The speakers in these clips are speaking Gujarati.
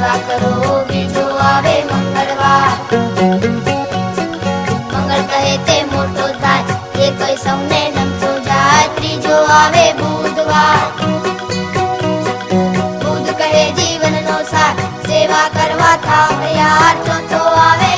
સેવા કરો, બીજો આવે મંગળવાર. મંગળ કહે તે મોટો થાય એ કઈ સૌને નમતો જાય ત્રીજો આવે બુધવાર. બુધ કહે જીવનનો સાર, સેવા કરવા થાવ યાર ચોથો આવે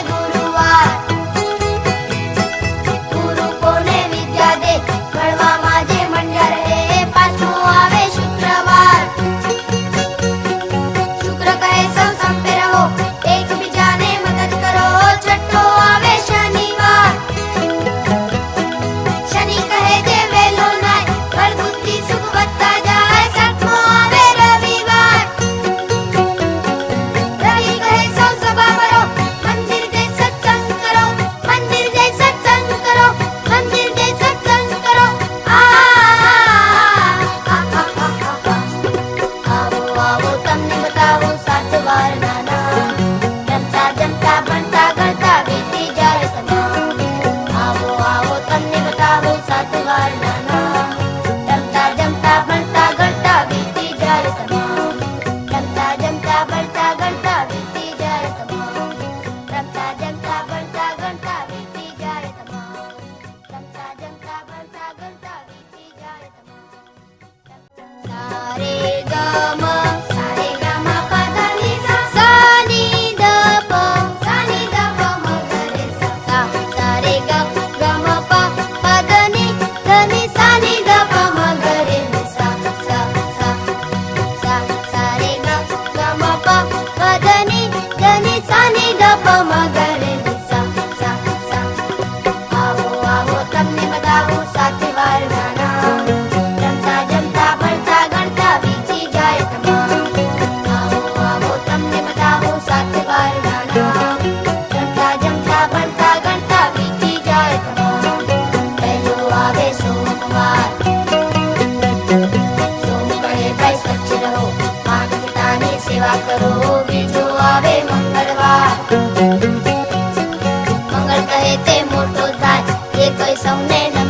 my. રહો માતાની સેવા કરો, બીજો આવે મંગળવાર. મંગળ કહે મોટો થાય એ કઈ સૌને ન